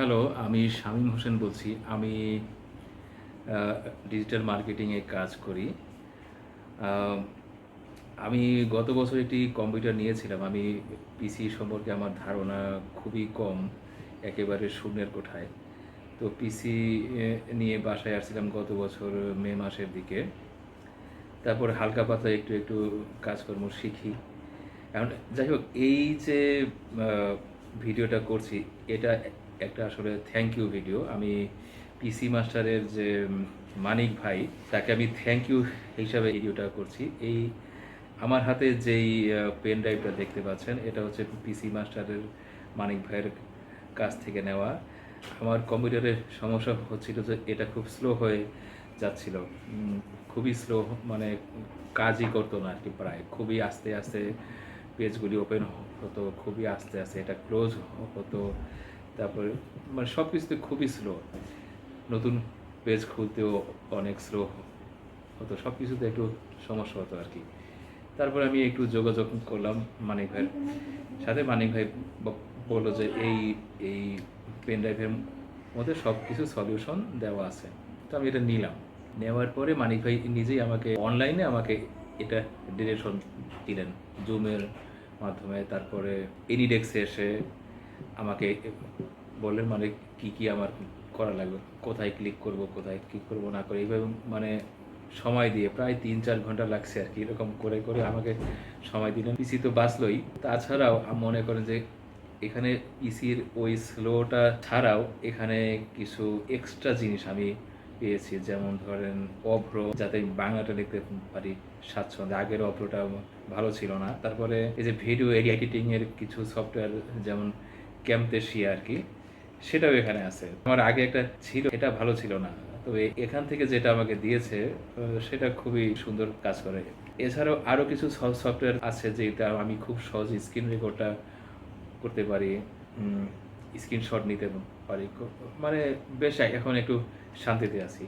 Hello, আমি শামীম হোসেন বলছি। আমি ডিজিটাল মার্কেটিংয়ে কাজ করি। আমি গত বছর একটি কম্পিউটার নিয়েছিলাম। আমি পিসি সম্পর্কে আমার ধারণা খুবই কম, একেবারে শূন্যের কোঠায়। তো পিসি নিয়ে বাসায় আসছিলাম গত বছর মে মাসের দিকে। তারপর হালকা পাতলা একটু একটু কাজকর্ম শিখি। এখন যাই হোক, এই যে ভিডিওটা করছি, এটা একটা আসলে থ্যাংক ইউ ভিডিও আমি পিসি মাস্টারের যে মানিক ভাই, তাকে আমি থ্যাংক ইউ হিসাবে ভিডিওটা করছি। এই আমার হাতে যেই পেন ড্রাইভটা দেখতে পাচ্ছেন, এটা হচ্ছে পিসি মাস্টারের মানিক ভাইয়ের কাছ থেকে নেওয়া। আমার কম্পিউটারের সমস্যা হচ্ছিল যে এটা খুব স্লো হয়ে যাচ্ছিল। খুবই স্লো মানে কাজই করতো না আর কি প্রায়। খুবই আস্তে আস্তে পেজগুলি ওপেন হতো, খুবই আস্তে আস্তে এটা ক্লোজ হতো। তারপরে মানে সব কিছুতে খুবই স্লো নতুন পেজ খুলতেও অনেক স্লো হতো, সব কিছুতে একটু সমস্যা হতো আর কি। তারপরে আমি একটু যোগাযোগ করলাম মানিক ভাইয়ের সাথে। মানিক ভাই বলল যে এই এই পেন ড্রাইভের মধ্যে সব কিছু সলিউশন দেওয়া আছে। তো আমি এটা নিলাম। নেওয়ার পরে মানিক ভাই নিজেই আমাকে অনলাইনে আমাকে এটা ডিরেকশন দিলেন। জুমের মাধ্যমে। তারপরে এনিডেক্সে এসে আমাকে বললেন মানে কি কি আমার করা লাগবে? কোথায় ক্লিক করব, কোথায় ক্লিক করব না করে এইভাবে মানে সময় দিয়ে প্রায় তিন চার ঘণ্টা লাগছে আর কি, এরকম করে করে আমাকে সময় দিলেন। পিসি তো বাঁচলই। তাছাড়াও মনে করেন যে এখানে পিসির ওই স্লোটা ছাড়াও এখানে কিছু এক্সট্রা জিনিস আমি পেয়েছি। যেমন ধরেন অভ্র যাতে আমি বাংলাটা লিখতে পারি স্বাচ্ছন্দ্যে। আগের অভ্রটা ভালো ছিল না। তারপরে এই যে ভিডিও এডিটিং এর কিছু সফটওয়্যার যেমন ক্যাম্পেশিয়া আর কি সেটাও এখানে আছে। আমার আগে একটা ছিল, এটা ভালো ছিল না। তবে এখান থেকে যেটা আমাকে দিয়েছে সেটা খুবই সুন্দর কাজ করে। এছাড়াও আরও কিছু সফটওয়্যার আছে যেটা আমি খুব সহজ স্ক্রিন রেকর্ডটা করতে পারি স্ক্রিনশট নিতে পারি। মানে বেশ এখন একটু শান্তিতে আছি।